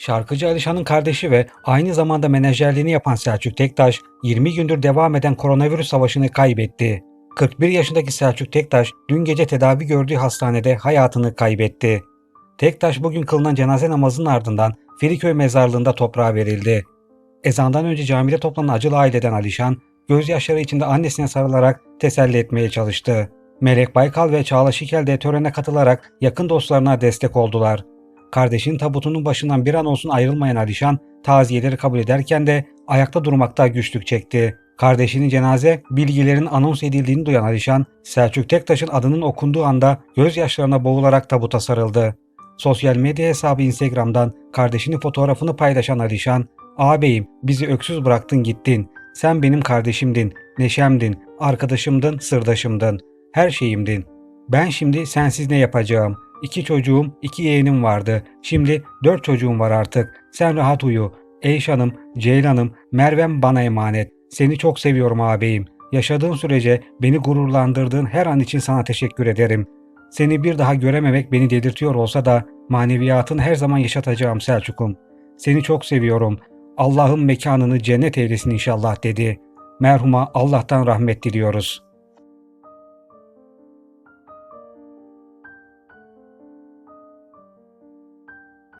Şarkıcı Alişan'ın kardeşi ve aynı zamanda menajerliğini yapan Selçuk Tektaş, 20 gündür devam eden koronavirüs savaşını kaybetti. 41 yaşındaki Selçuk Tektaş, dün gece tedavi gördüğü hastanede hayatını kaybetti. Tektaş bugün kılınan cenaze namazının ardından Feriköy mezarlığında toprağa verildi. Ezandan önce camide toplanan acılı aileden Alişan, gözyaşları içinde annesine sarılarak teselli etmeye çalıştı. Melek Baykal ve Çağla Şikel de törene katılarak yakın dostlarına destek oldular. Kardeşinin tabutunun başından bir an olsun ayrılmayan Alişan, taziyeleri kabul ederken de ayakta durmakta güçlük çekti. Kardeşinin cenaze bilgilerin anons edildiğini duyan Alişan, Selçuk Tektaş'ın adının okunduğu anda gözyaşlarına boğularak tabuta sarıldı. Sosyal medya hesabı Instagram'dan kardeşinin fotoğrafını paylaşan Alişan, "Ağabeyim, bizi öksüz bıraktın gittin. Sen benim kardeşimdin, neşemdin, arkadaşımdın, sırdaşımdın, her şeyimdin. Ben şimdi sensiz ne yapacağım? İki çocuğum, iki yeğenim vardı. Şimdi dört çocuğum var artık. Sen rahat uyu. Eyşan'ım, Ceylan'ım, Merve'm bana emanet. Seni çok seviyorum ağabeyim. Yaşadığın sürece beni gururlandırdığın her an için sana teşekkür ederim. Seni bir daha görememek beni dedirtiyor olsa da maneviyatını her zaman yaşatacağım Selçuk'um. Seni çok seviyorum. Allah'ın mekanını cennet eylesin inşallah dedi. Merhuma Allah'tan rahmet diliyoruz.''